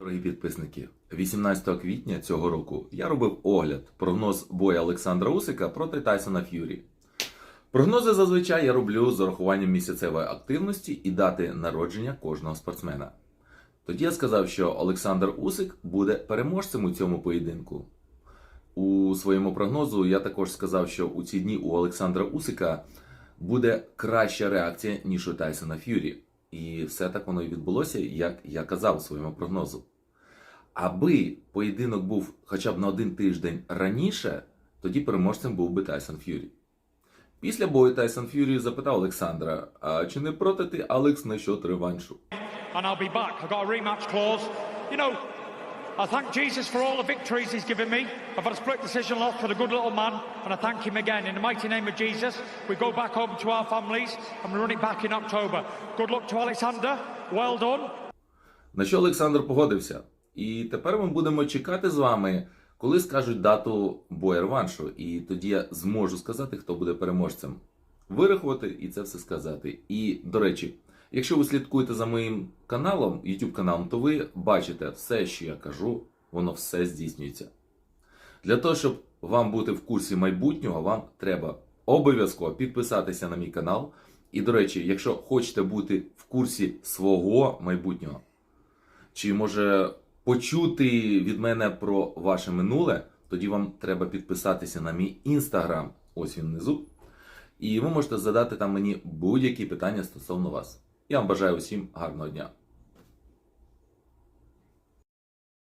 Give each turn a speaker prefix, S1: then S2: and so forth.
S1: Дорогі підписники, 18 квітня цього року я робив огляд прогноз бою Олександра Усика проти Тайсона Ф'юрі. Прогнози зазвичай я роблю з урахуванням місяцевої активності і дати народження кожного спортсмена. Тоді я сказав, що Олександр Усик буде переможцем у цьому поєдинку. У своєму прогнозу я також сказав, що у ці дні у Олександра Усика буде краща реакція, ніж у Тайсона Ф'юрі. І все так воно і відбулося, як я казав у своєму прогнозу. Аби поєдинок був хоча б на один тиждень раніше, тоді переможцем був би Тайсон Ф'юрі. Після бою Тайсон Ф'юрі запитав Олександра: а чи не проти ти Алекс на що реваншу?
S2: and I'll be back. I've got a rematch clause. You know, I thank Jesus for all the victories he's given me. I've had a split decision loss for the good little man, and I thank him again. In the mighty name of Jesus, we go back home to our families and we run it back in October. Good luck to Alexander. Well done.
S1: На що Олександр погодився. І тепер ми будемо чекати з вами, коли скажуть дату бою реваншу. І тоді я зможу сказати, хто буде переможцем. Вирахувати і це все сказати. І, до речі, якщо ви слідкуєте за моїм каналом, YouTube каналом, то ви бачите все, що я кажу, воно все здійснюється. Для того, щоб вам бути в курсі майбутнього, вам треба обов'язково підписатися на мій канал. І, до речі, якщо хочете бути в курсі свого майбутнього, чи може почути від мене про ваше минуле, тоді вам треба підписатися на мій інстаграм, ось він внизу. І ви можете задати там мені будь-які питання стосовно вас. Я вам бажаю усім гарного дня.